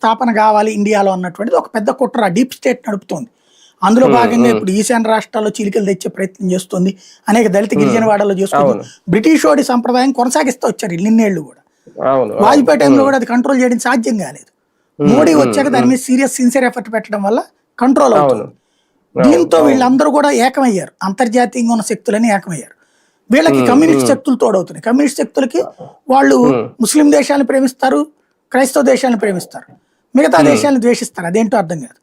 స్థాపన కావాలి ఇండియాలో అన్నటువంటిది ఒక పెద్ద కుట్ర డీప్ స్టేట్ నడుపుతోంది. అందులో భాగంగా ఇప్పుడు ఈశాన్య రాష్ట్రాల్లో చీలికలు తెచ్చే ప్రయత్నం చేస్తుంది. అనేక దళిత గిరిజన వాడల్లో చేస్తుంది. బ్రిటిష్ వాడి సంప్రదాయం కొనసాగిస్తూ వచ్చారు ఇన్నేళ్ళు కూడా. వాజ్పేయి టైంలో కూడా అది కంట్రోల్ చేయడం సాధ్యం కాలేదు. మోడీ వచ్చాక దాని మీద సీరియస్ సిన్సియర్ ఎఫర్ట్ పెట్టడం వల్ల కంట్రోల్ అవుతుంది. దీంతో వీళ్ళందరూ కూడా ఏకమయ్యారు. అంతర్జాతీయంగా ఉన్న శక్తులని ఏకమయ్యారు. వీళ్ళకి కమ్యూనిస్ట్ శక్తులు తోడవుతున్నాయి. కమ్యూనిస్ట్ శక్తులకి వాళ్ళు ముస్లిం దేశాలను ప్రేమిస్తారు క్రైస్తవ దేశాలను ప్రేమిస్తారు. మిగతా దేశాలను ద్వేషిస్తారు అదేంటో అర్థం కాదు.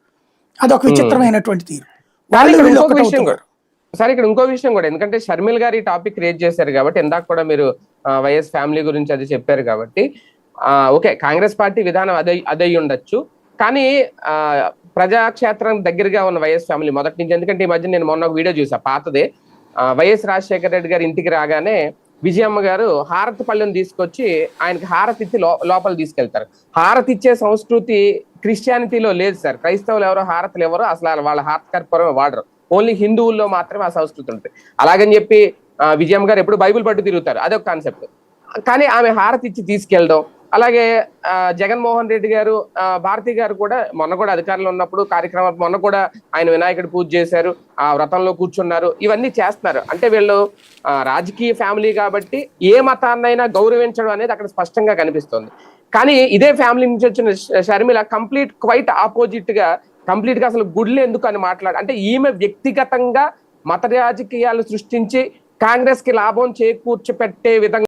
అదొక విచిత్రమైనటువంటి తీరు. వాళ్ళు విషయం కూడా. సరే ఇక్కడ ఇంకో విషయం కూడా. ఎందుకంటే షర్మిల్ గారు ఈ టాపిక్ క్రియేట్ చేశారు కాబట్టి ఇందాక కూడా మీరు వైఎస్ ఫ్యామిలీ గురించి అది చెప్పారు కాబట్టి ఆ, ఓకే కాంగ్రెస్ పార్టీ విధానం అదే అదై ఉండొచ్చు. కానీ ఆ, ప్రజాక్షేత్రం దగ్గరగా ఉన్న వైఎస్ ఫ్యామిలీ మొదటి నుంచి ఎందుకంటే ఈ మధ్య నేను మొన్న ఒక వీడియో చూసా పాతదే. వైఎస్ రాజశేఖర రెడ్డి గారి ఇంటికి రాగానే విజయమ్మ గారు హారతి పళ్ళెం తీసుకొచ్చి ఆయనకి హారతి ఇచ్చి లోపల తీసుకెళ్తారు. హారతి ఇచ్చే సంస్కృతి క్రిస్టియానిటీలో లేదు సార్. క్రైస్తవులు ఎవరో హారతులు ఎవరో అసలు వాళ్ళ హారతి కర్పూరం వాడరు. ఓన్లీ హిందువుల్లో మాత్రమే ఆ సంస్కృతి ఉంటుంది. అలాగని చెప్పి విజయమ్మ గారు ఎప్పుడు బైబిల్ పట్టు తిరుగుతారు. అదొక కాన్సెప్ట్. కానీ ఆమె హారతి ఇచ్చి తీసుకెళ్ళడం అలాగే ఆ, జగన్మోహన్ రెడ్డి గారు ఆ, భారతి గారు కూడా మొన్న కూడా అధికారంలో ఉన్నప్పుడు కార్యక్రమం మొన్న కూడా ఆయన వినాయకుడు పూజ చేశారు ఆ వ్రతంలో కూర్చున్నారు ఇవన్నీ చేస్తున్నారు. అంటే వీళ్ళు రాజకీయ ఫ్యామిలీ కాబట్టి ఏ మతాన్నైనా గౌరవించడం అనేది అక్కడ స్పష్టంగా కనిపిస్తుంది. కానీ ఇదే ఫ్యామిలీ నుంచి వచ్చిన షర్మిల కంప్లీట్ క్వైట్ ఆపోజిట్గా కంప్లీట్గా అసలు గుడ్లు ఎందుకు అని మాట్లాడు అంటే ఈమె వ్యక్తిగతంగా మత రాజకీయాలు సృష్టించి కాంగ్రెస్కి లాభం చేకూర్చి పెట్టే విధంగా